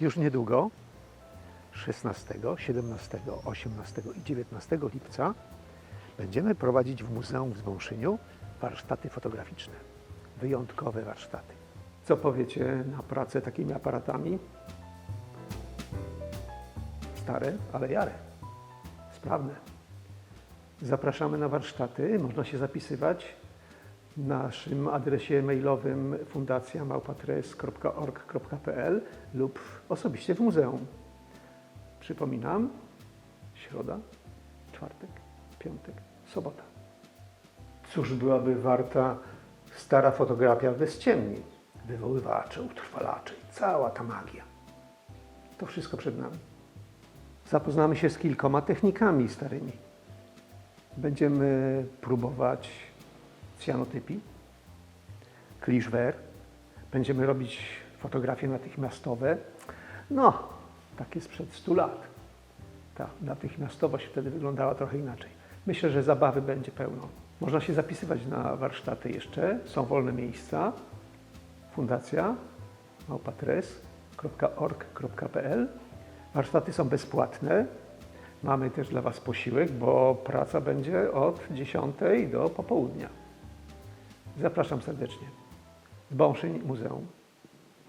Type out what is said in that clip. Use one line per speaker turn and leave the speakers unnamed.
Już niedługo, 16, 17, 18 i 19 lipca, będziemy prowadzić w Muzeum w Zbąszyniu warsztaty fotograficzne. Wyjątkowe warsztaty. Co powiecie na pracę takimi aparatami? Stare, ale jare. Sprawne. Zapraszamy na warsztaty. Można się zapisywać naszym adresie mailowym fundacjamałpatres.org.pl lub osobiście w muzeum. Przypominam, środa, czwartek, piątek, sobota. Cóż byłaby warta stara fotografia bez ciemni, wywoływacze, utrwalacze i cała ta magia. To wszystko przed nami. Zapoznamy się z kilkoma technikami starymi. Będziemy próbować cyanotypii, kliszwer. Będziemy robić fotografie natychmiastowe. No, takie sprzed 100 lat. Ta natychmiastowość wtedy wyglądała trochę inaczej. Myślę, że zabawy będzie pełno. Można się zapisywać na warsztaty jeszcze. Są wolne miejsca. Fundacja małpatres.org.pl Warsztaty są bezpłatne. Mamy też dla Was posiłek, bo praca będzie od 10 do popołudnia. Zapraszam serdecznie. Zbąszyń Muzeum.